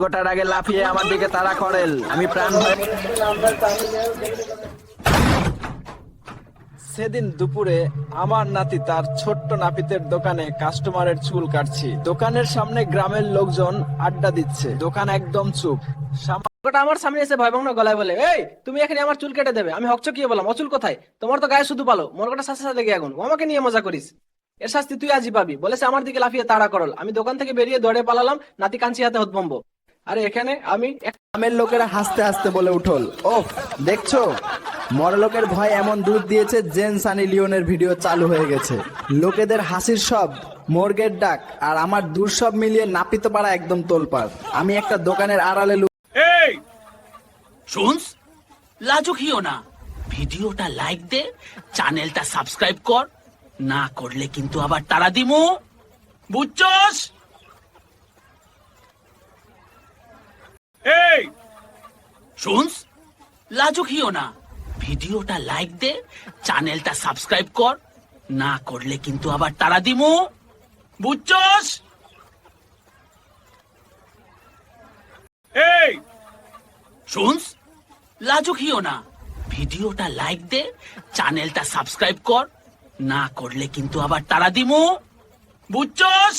গোটার আগে লাফিয়ে আমার দিকে তারা করেল। আমি প্রাণ ভয়ে সেদিন দুপুরে আমার নাতি তার ছোট্ট নাপিতের দোকানে কাস্টমারের চুল কাটছি। দোকানের সামনে গ্রামের লোকজন আড্ডা দিচ্ছে। দোকান একদম চুপ। সামা- আমার সামনে এসে ভয় ভগ্ন গলায় বলে এই তুমি এখানে আমার চুল কেটে দেবে। আমি হকচকিয়ে বললাম অচুল কোথায়? তোমার তো গায়ে শুধু পালো মোর কথা সাথে সাথে গিয়ে আগুন। ও আমাকে নিয়ে মজা করিস। এর শাস্তি তুই আজই পাবি। বলেছে আমার দিকে লাফিয়ে তাড়া করল। আমি দোকান থেকে বেরিয়ে দৌড়ে পালালাম। নাতি কাঞ্চি হাতে হতভম্ব। আরে এখানে আমি এক গ্রামের লোকেরা হাসতে হাসতে বলে উঠল ও দেখছ? মরলোকের ভয় এমন দূর দিয়েছে জেন সানি লিওনের ভিডিও চালু হয়ে গেছে। লোকেদের হাসির শব্দ মর্গের ডাক আর আমার দূর সব মিলিয়ে নাপিত পাড়া একদম তোলপাড়। আমি একটা দোকানের আড়ালে লু- এই! শুনস? লাজুকিও না। ভিডিওটা লাইক দে চ্যানেলটা সাবস্ক্রাইব কর। না করলে কিন্তু আবার তারা দিমু। বুঝছস এই শুনস? লাজুকিও না। ভিডিওটা লাইক দে চ্যানেলটা সাবস্ক্রাইব কর। না করলে কিন্তু আবার তারা দিমু। বুঝছস? এই! শুনস? লাজুকিও না। ভিডিওটা লাইক দে চ্যানেলটা সাবস্ক্রাইব কর। না করলে কিন্তু আবার তারা দিমু। বুঝছস?